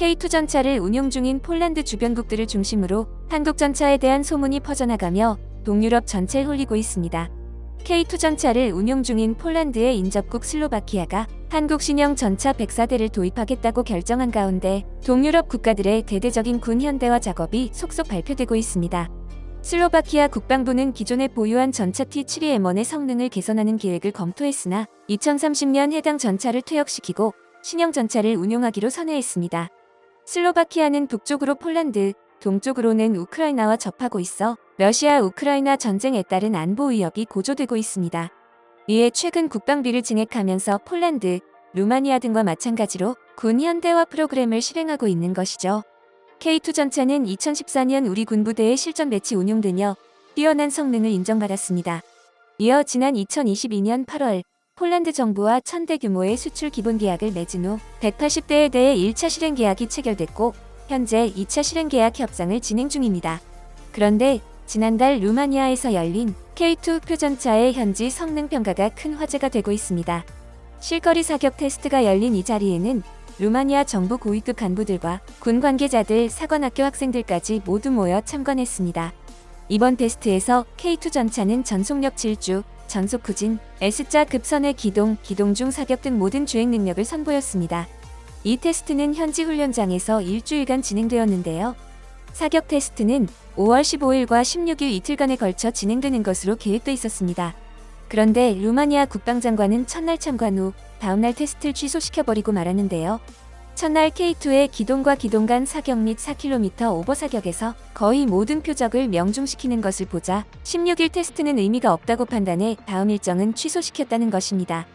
K2 전차를 운용 중인 폴란드 주변국들을 중심으로 한국 전차에 대한 소문이 퍼져나가며 동유럽 전체에 홀리고 있습니다. K2 전차를 운용 중인 폴란드의 인접국 슬로바키아가 한국 신형 전차 104대를 도입하겠다고 결정한 가운데 동유럽 국가들의 대대적인 군 현대화 작업이 속속 발표되고 있습니다. 슬로바키아 국방부는 기존에 보유한 전차 T-72M1의 성능을 개선하는 계획을 검토했으나 2030년 해당 전차를 퇴역시키고 신형 전차를 운용하기로 선회했습니다. 슬로바키아는 북쪽으로 폴란드, 동쪽으로는 우크라이나와 접하고 있어 러시아 우크라이나 전쟁에 따른 안보 위협이 고조되고 있습니다. 이에 최근 국방비를 증액하면서 폴란드, 루마니아 등과 마찬가지로 군 현대화 프로그램을 실행하고 있는 것이죠. K2 전차는 2014년 우리 군부대의 실전 배치 운용되며 뛰어난 성능을 인정받았습니다. 이어 지난 2022년 8월 폴란드 정부와 1000대 규모의 수출 기본 계약을 맺은 후 180대에 대해 1차 실행 계약이 체결됐고 현재 2차 실행 계약 협상을 진행 중입니다. 그런데 지난달 루마니아에서 열린 K2 표전차의 현지 성능 평가가 큰 화제가 되고 있습니다. 실거리 사격 테스트가 열린 이 자리에는 루마니아 정부 고위급 간부들과 군 관계자들, 사관학교 학생들까지 모두 모여 참관했습니다. 이번 테스트에서 K2 전차는 전속력 7주, 전속 후진, S자 급선의 기동, 기동 중 사격 등 모든 주행 능력을 선보였습니다. 이 테스트는 현지 훈련장에서 일주일간 진행되었는데요. 사격 테스트는 5월 15일과 16일 이틀간에 걸쳐 진행되는 것으로 계획돼 있었습니다. 그런데 루마니아 국방장관은 첫날 참관 후 다음날 테스트를 취소시켜버리고 말았는데요. 첫날 K2의 기동과 기동 간 사격 및 4km 오버 사격에서 거의 모든 표적을 명중시키는 것을 보자 16일 테스트는 의미가 없다고 판단해 다음 일정은 취소시켰다는 것입니다.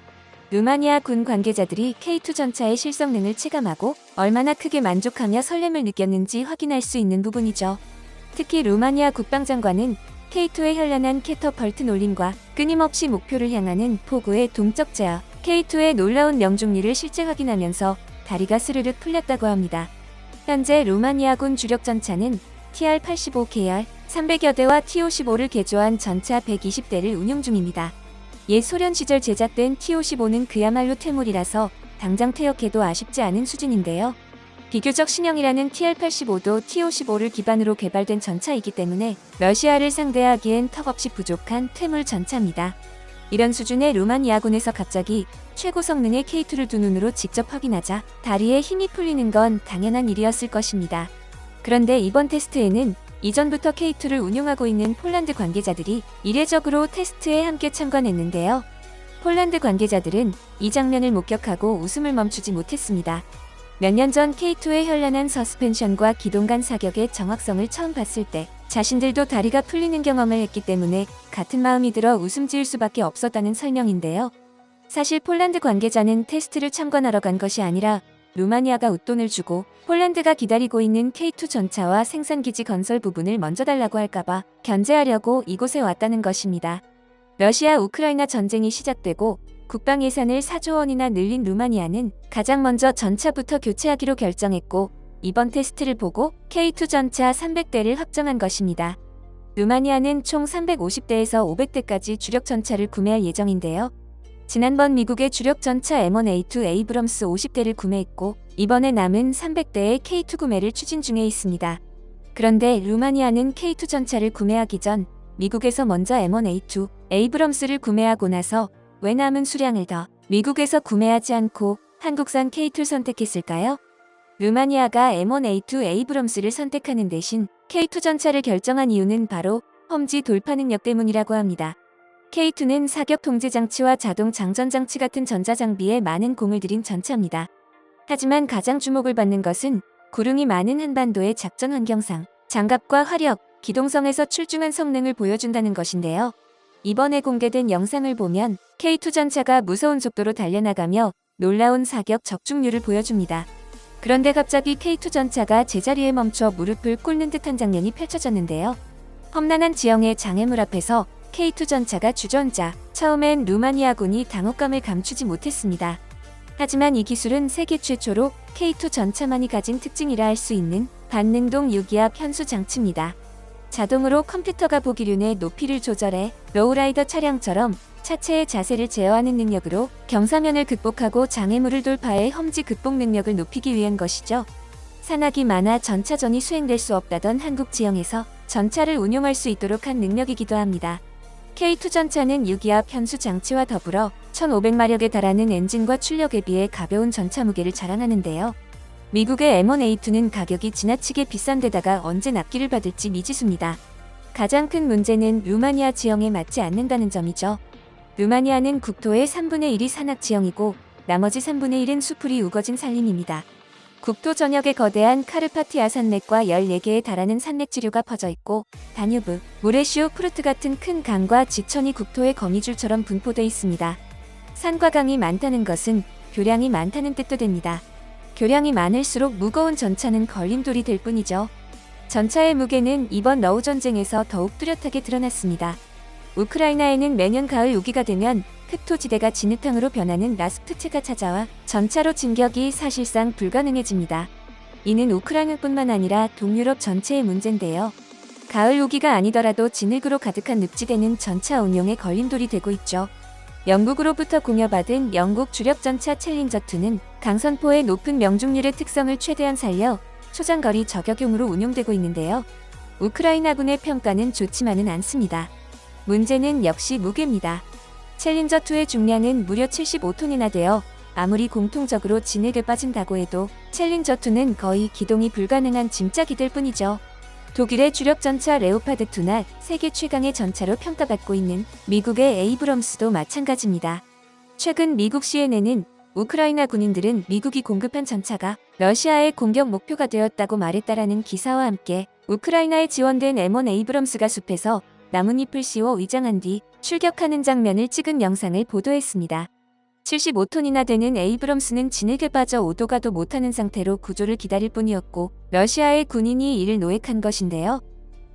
루마니아 군 관계자들이 K2 전차의 실성능을 체감하고 얼마나 크게 만족하며 설렘을 느꼈는지 확인할 수 있는 부분이죠. 특히 루마니아 국방장관은 K2의 현란한 캐터펄트 놀림과 끊임없이 목표를 향하는 포구의 동적 제어, K2의 놀라운 명중률을 실제 확인하면서 다리가 스르륵 풀렸다고 합니다. 현재 루마니아군 주력 전차는 TR-85 계열 300여 대와 T-55를 개조한 전차 120대를 운용 중입니다. 옛 소련 시절 제작된 T-55는 그야말로 퇴물이라서 당장 퇴역해도 아쉽지 않은 수준인데요. 비교적 신형이라는 TR-85도 T-55를 기반으로 개발된 전차이기 때문에 러시아를 상대하기엔 턱없이 부족한 퇴물 전차입니다. 이런 수준의 루마니아군에서 갑자기 최고 성능의 K2를 두 눈으로 직접 확인하자 다리에 힘이 풀리는 건 당연한 일이었을 것입니다. 그런데 이번 테스트에는 이전부터 K2를 운용하고 있는 폴란드 관계자들이 이례적으로 테스트에 함께 참관했는데요. 폴란드 관계자들은 이 장면을 목격하고 웃음을 멈추지 못했습니다. 몇 년 전 K2의 현란한 서스펜션과 기동간 사격의 정확성을 처음 봤을 때 자신들도 다리가 풀리는 경험을 했기 때문에 같은 마음이 들어 웃음 지을 수밖에 없었다는 설명인데요. 사실 폴란드 관계자는 테스트를 참관하러 간 것이 아니라 루마니아가 웃돈을 주고 폴란드가 기다리고 있는 K2 전차와 생산기지 건설 부분을 먼저 달라고 할까봐 견제하려고 이곳에 왔다는 것입니다. 러시아 우크라이나 전쟁이 시작되고 국방 예산을 4조 원이나 늘린 루마니아는 가장 먼저 전차부터 교체하기로 결정했고 이번 테스트를 보고 K2 전차 300대를 확정한 것입니다. 루마니아는 총 350대에서 500대까지 주력 전차를 구매할 예정인데요. 지난번 미국의 주력 전차 M1A2 에이브럼스 50대를 구매했고 이번에 남은 300대의 K2 구매를 추진 중에 있습니다. 그런데 루마니아는 K2 전차를 구매하기 전 미국에서 먼저 M1A2 에이브럼스를 구매하고 나서 왜 남은 수량을 더 미국에서 구매하지 않고 한국산 K2를 선택했을까요? 루마니아가 M1A2 에이브럼스를 선택하는 대신 K2 전차를 결정한 이유는 바로 험지 돌파 능력 때문이라고 합니다. K2는 사격 통제 장치와 자동 장전 장치 같은 전자장비에 많은 공을 들인 전차입니다. 하지만 가장 주목을 받는 것은 구름이 많은 한반도의 작전 환경상 장갑과 화력, 기동성에서 출중한 성능을 보여준다는 것인데요. 이번에 공개된 영상을 보면 K2 전차가 무서운 속도로 달려나가며 놀라운 사격 적중률을 보여줍니다. 그런데 갑자기 K2 전차가 제자리에 멈춰 무릎을 꿇는 듯한 장면이 펼쳐졌는데요. 험난한 지형의 장애물 앞에서 K2 전차가 주전자. 처음엔 루마니아군이 당혹감을 감추지 못했습니다. 하지만 이 기술은 세계 최초로 K2 전차만이 가진 특징이라 할 수 있는 반능동 유기압 현수 장치입니다. 자동으로 컴퓨터가 보기륜의 높이를 조절해 로우라이더 차량처럼 차체의 자세를 제어하는 능력으로 경사면을 극복하고 장애물을 돌파해 험지 극복 능력을 높이기 위한 것이죠. 산악이 많아 전차전이 수행될 수 없다던 한국 지형에서 전차를 운용할 수 있도록 한 능력이기도 합니다. K2 전차는 유기압 현수 장치와 더불어 1500마력에 달하는 엔진과 출력에 비해 가벼운 전차 무게를 자랑하는데요. 미국의 M1A2는 가격이 지나치게 비싼 데다가 언제 납기를 받을지 미지수입니다. 가장 큰 문제는 루마니아 지형에 맞지 않는다는 점이죠. 루마니아는 국토의 3분의 1이 산악 지형이고 나머지 3분의 1은 수풀이 우거진 산림입니다. 국토 전역에 거대한 카르파티아 산맥과 14개에 달하는 산맥 지류가 퍼져 있고 다뉴브, 모레시오 프루트 같은 큰 강과 지천이 국토의 거미줄처럼 분포돼 있습니다. 산과 강이 많다는 것은 교량이 많다는 뜻도 됩니다. 교량이 많을수록 무거운 전차는 걸림돌이 될 뿐이죠. 전차의 무게는 이번 러우 전쟁에서 더욱 뚜렷하게 드러났습니다. 우크라이나에는 매년 가을 우기가 되면 흑토지대가 진흙탕으로 변하는 라스푸트가 찾아와 전차로 진격이 사실상 불가능해집니다. 이는 우크라이나뿐만 아니라 동유럽 전체의 문제인데요. 가을 우기가 아니더라도 진흙으로 가득한 늪지대는 전차 운용에 걸림돌이 되고 있죠. 영국으로부터 공여받은 영국 주력 전차 챌린저2는 강선포의 높은 명중률의 특성을 최대한 살려 초장거리 저격용으로 운용되고 있는데요. 우크라이나군의 평가는 좋지만은 않습니다. 문제는 역시 무게입니다. 챌린저2의 중량은 무려 75톤이나 되어 아무리 공통적으로 진흙에 빠진다고 해도 챌린저2는 거의 기동이 불가능한 짐짝이 될 뿐이죠. 독일의 주력 전차 레오파드2나 세계 최강의 전차로 평가받고 있는 미국의 에이브럼스도 마찬가지입니다. 최근 미국 CNN은 우크라이나 군인들은 미국이 공급한 전차가 러시아의 공격 목표가 되었다고 말했다라는 기사와 함께 우크라이나에 지원된 M1 에이브럼스가 숲에서 나뭇잎을 씌워 위장한 뒤 출격하는 장면을 찍은 영상을 보도했습니다. 75톤이나 되는 에이브럼스는 진흙에 빠져 오도가도 못하는 상태로 구조를 기다릴 뿐이었고 러시아의 군인이 이를 노획한 것인데요.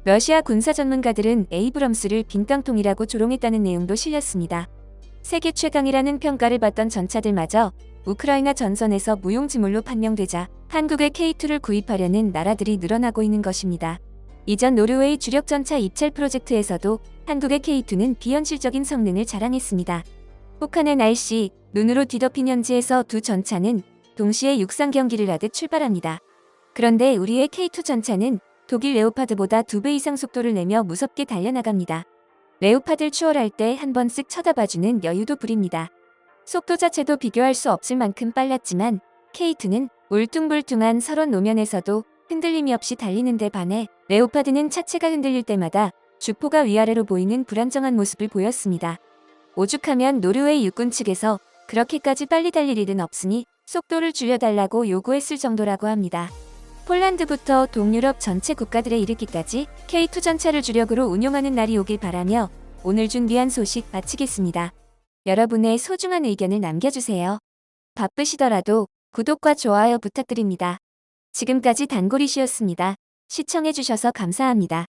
러시아 군사 전문가들은 에이브럼스를 빈깡통이라고 조롱했다는 내용도 실렸습니다. 세계 최강이라는 평가를 받던 전차들마저 우크라이나 전선에서 무용지물로 판명되자 한국의 K2를 구입하려는 나라들이 늘어나고 있는 것입니다. 이전 노르웨이 주력 전차 입찰 프로젝트에서도 한국의 K2는 비현실적인 성능을 자랑했습니다. 북한의 날씨, 눈으로 뒤덮인 현지에서 두 전차는 동시에 육상 경기를 하듯 출발합니다. 그런데 우리의 K2 전차는 독일 레오파드보다 두 배 이상 속도를 내며 무섭게 달려나갑니다. 레오파드를 추월할 때 한 번 쓱 쳐다봐주는 여유도 부립니다. 속도 자체도 비교할 수 없을 만큼 빨랐지만 K2는 울퉁불퉁한 설원 노면에서도 흔들림이 없이 달리는 데 반해 레오파드는 차체가 흔들릴 때마다 주포가 위아래로 보이는 불안정한 모습을 보였습니다. 오죽하면 노르웨이 육군 측에서 그렇게까지 빨리 달릴 일은 없으니 속도를 줄여달라고 요구했을 정도라고 합니다. 폴란드부터 동유럽 전체 국가들에 이르기까지 K2 전차를 주력으로 운용하는 날이 오길 바라며 오늘 준비한 소식 마치겠습니다. 여러분의 소중한 의견을 남겨주세요. 바쁘시더라도 구독과 좋아요 부탁드립니다. 지금까지 단골이시였습니다. 시청해주셔서 감사합니다.